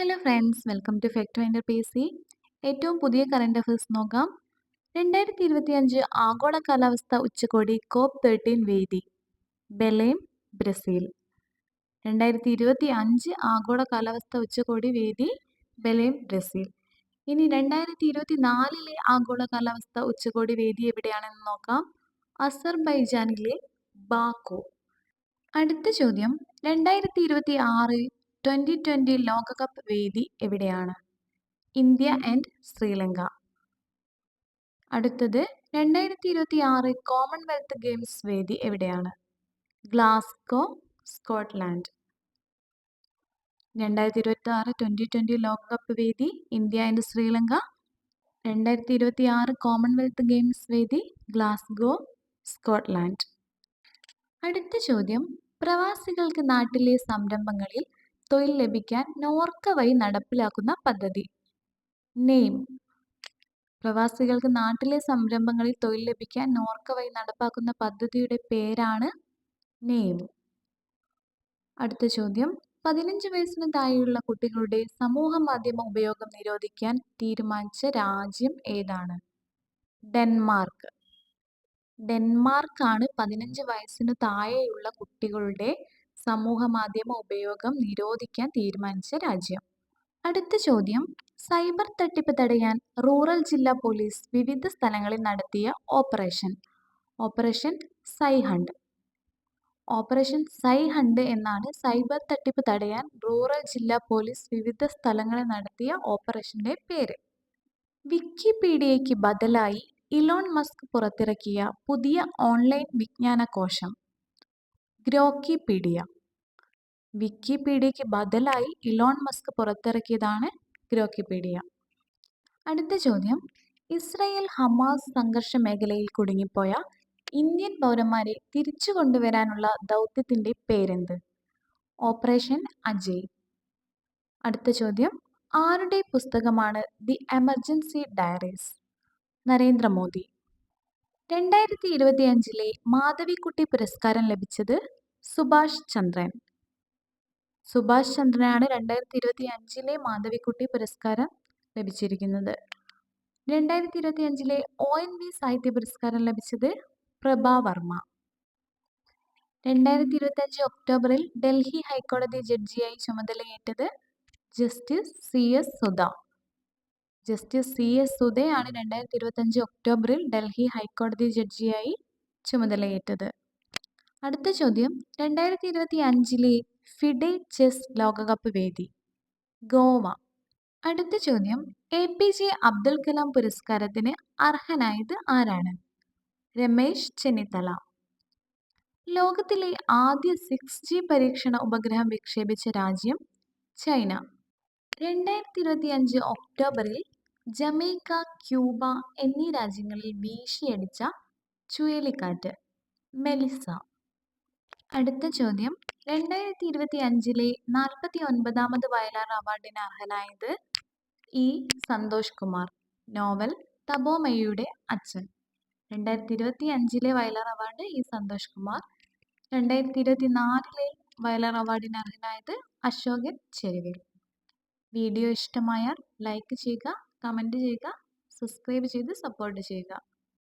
Hello friends welcome to ഫെക്ടർ എന്റെ P C ഏറ്റവും പുതിയ കറണ്ട് അഫയേഴ്സ് നോക്കാം. രണ്ടായിരത്തി ഇരുപത്തി അഞ്ച് ആഗോള കാലാവസ്ഥ ഉച്ചകോടി കോപ്പ് തേർട്ടീൻ വേദി. Belem Brazil. രണ്ടായിരത്തി ഇരുപത്തി അഞ്ച് ആഗോള കാലാവസ്ഥ ഉച്ചകോടി വേദി ബെലേം ബ്രസീൽ. ഇനി രണ്ടായിരത്തി ഇരുപത്തി നാലിലെ ആഗോള കാലാവസ്ഥ ഉച്ചകോടി വേദി എവിടെയാണെന്ന് നോക്കാം. അസർബൈജാനിലെ ബാക്കോ. അടുത്ത ചോദ്യം. രണ്ടായിരത്തി ഇരുപത്തി ആറ് ട്വന്റി ട്വന്റി ലോകകപ്പ് വേദി എവിടെയാണ്? India and Sri Lanka. അടുത്തത് രണ്ടായിരത്തി ഇരുപത്തി ആറ് കോമൺവെൽത്ത് ഗെയിംസ് വേദി എവിടെയാണ്? Glasgow Scotland. രണ്ടായിരത്തി ഇരുപത്തി ആറ് ട്വന്റി ട്വന്റി ലോകകപ്പ് വേദി ഇന്ത്യ ആൻഡ് ശ്രീലങ്ക. രണ്ടായിരത്തി ഇരുപത്തി ആറ് കോമൺവെൽത്ത് ഗെയിംസ് വേദി ഗ്ലാസ്ഗോ സ്കോട്ട്ലാൻഡ്. അടുത്ത ചോദ്യം പ്രവാസികൾക്ക് നാട്ടിലെ സംരംഭങ്ങളിൽ തൊഴിൽ ലഭിക്കാൻ നോർക്ക വഴി നടപ്പിലാക്കുന്ന പദ്ധതി. നെയിം പ്രവാസികൾക്ക് നാട്ടിലെ സംരംഭങ്ങളിൽ തൊഴിൽ ലഭിക്കാൻ നോർക്ക വഴി നടപ്പാക്കുന്ന പദ്ധതിയുടെ പേരാണ് നെയിം അടുത്ത ചോദ്യം. പതിനഞ്ച് വയസ്സിന് താഴെയുള്ള കുട്ടികളുടെ സമൂഹ മാധ്യമ ഉപയോഗം നിരോധിക്കാൻ തീരുമാനിച്ച രാജ്യം ഏതാണ്? ഡെൻമാർക്ക്. ഡെൻമാർക്കാണ് പതിനഞ്ച് വയസ്സിന് താഴെയുള്ള കുട്ടികളുടെ സമൂഹ മാധ്യമ ഉപയോഗം നിരോധിക്കാൻ തീരുമാനിച്ച രാജ്യം. അടുത്ത ചോദ്യം. സൈബർ തട്ടിപ്പ് തടയാൻ റൂറൽ ജില്ലാ പോലീസ് വിവിധ സ്ഥലങ്ങളിൽ നടത്തിയ operation. Operation CyHunt. Operation CyHunt എന്നാണ് സൈബർ തട്ടിപ്പ് തടയാൻ റൂറൽ ജില്ലാ പോലീസ് വിവിധ സ്ഥലങ്ങളിൽ നടത്തിയ ഓപ്പറേഷന്റെ പേര്. വിക്കിപീഡിയയ്ക്ക് ബദലായി ഇലോൺ മസ്ക് പുറത്തിറക്കിയ പുതിയ ഓൺലൈൻ വിജ്ഞാന കോശം ഗ്രോക്കിപീഡിയ. വിക്കിപീഡിയയ്ക്ക് ബദലായി ഇലോൺ മസ്ക് പുറത്തിറക്കിയതാണ് ഗ്രോക്കിപീഡിയ. അടുത്ത ചോദ്യം. ഇസ്രയേൽ ഹമാസ് സംഘർഷ മേഖലയിൽ കുടുങ്ങിപ്പോയ ഇന്ത്യൻ പൗരന്മാരെ തിരിച്ചു കൊണ്ടുവരാനുള്ള ദൗത്യത്തിന്റെ പേരെന്ത്? ഓപ്പറേഷൻ അജയ്. അടുത്ത ചോദ്യം. ആരുടെ പുസ്തകമാണ് ദി എമർജൻസി ഡയറീസ്? നരേന്ദ്രമോദി. രണ്ടായിരത്തി ഇരുപത്തി അഞ്ചിലെ മാധവിക്കുട്ടി പുരസ്കാരം ലഭിച്ചത് സുഭാഷ് ചന്ദ്രൻ. സുഭാഷ് ചന്ദ്രനാണ് രണ്ടായിരത്തി ഇരുപത്തി അഞ്ചിലെ മാധവിക്കുട്ടി പുരസ്കാരം ലഭിച്ചിരിക്കുന്നത്. രണ്ടായിരത്തി ഇരുപത്തി അഞ്ചിലെ ഒ എൻ വി സാഹിത്യ പുരസ്കാരം ലഭിച്ചത് പ്രഭാ വർമ്മ. രണ്ടായിരത്തി ഇരുപത്തി അഞ്ച് ഒക്ടോബറിൽ ഡൽഹി ഹൈക്കോടതി ജഡ്ജിയായി ചുമതലയേറ്റത് justice C S Sudha. Justice C S സുധയാണ് രണ്ടായിരത്തി ഇരുപത്തി അഞ്ച് ഒക്ടോബറിൽ ഡൽഹി ഹൈക്കോടതി ജഡ്ജിയായി ചുമതലയേറ്റത്. അടുത്ത ചോദ്യം. രണ്ടായിരത്തി ഇരുപത്തി അഞ്ചിലെ ഫിഡെ ചെസ് ലോകകപ്പ് വേദി ഗോവ. അടുത്ത ചോദ്യം. A P J Abdul Kalam പുരസ്കാരത്തിന് അർഹനായത് ആരാണ്? രമേശ് ചെന്നിത്തല. ലോകത്തിലെ ആദ്യ സിക്സ് ജി പരീക്ഷണ ഉപഗ്രഹം വിക്ഷേപിച്ച രാജ്യം ചൈന. രണ്ടായിരത്തി ഇരുപത്തി അഞ്ച് ഒക്ടോബറിൽ ജമൈക്ക ക്യൂബ എന്നീ രാജ്യങ്ങളിൽ വീശിയടിച്ച ചുഴലിക്കാറ്റ് മെലിസ. അടുത്ത ചോദ്യം. രണ്ടായിരത്തി ഇരുപത്തി അഞ്ചിലെ നാൽപ്പത്തി ഒൻപതാമത് വയലാർ അവാർഡിന് അർഹനായത് ഇ. സന്തോഷ് കുമാർ. നോവൽ തബോമയുടെ അച്ഛൻ. രണ്ടായിരത്തി ഇരുപത്തി അഞ്ചിലെ വയലാർ അവാർഡ് ഇ. സന്തോഷ് കുമാർ. രണ്ടായിരത്തി ഇരുപത്തി നാലിലെ വയലാർ അവാർഡിന് അർഹനായത് അശോകൻ ചെരുവിൽ. വീഡിയോ ഇഷ്ടമായാൽ ലൈക്ക് ചെയ്യുക കമന്റ് ചെയ്യുക സബ്സ്ക്രൈബ് ചെയ്ത് സപ്പോർട്ട് ചെയ്യുക.